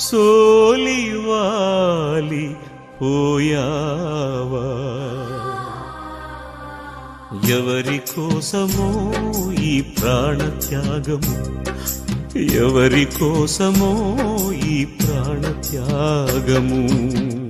సోలివాలి పోయావా? ఎవరి కోసమో ఈ ప్రాణత్యాగము ఎవరి కోసమో ఈ ప్రాణత్యాగము?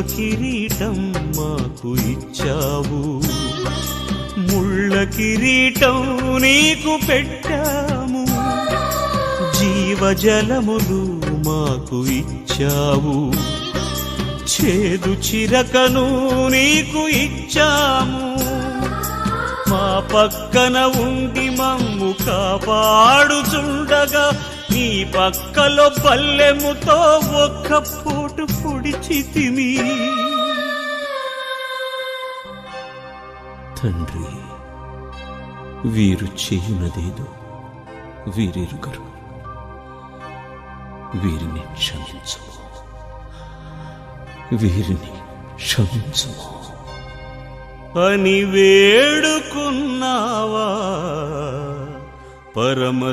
కిరీటం మాకు ఇచ్చావు. ముళ్ళ కిరీటం నీకు పెట్టాము. జీవజలములు మాకు ఇచ్చావు. చేదు చిరకను నీకు ఇచ్చాము. మా పక్కన ఉండి మమ్ము కాపాడుచుండగా నీ పక్కలో పల్లెముతో ఒక్క పోటు పొడిచితిమి తండ్రి వీరు చేయునదేదో వీరెరుగరు. వీరిని క్షమించము. వీరిని క్షమించము. అని వేడుకున్నావా పరమ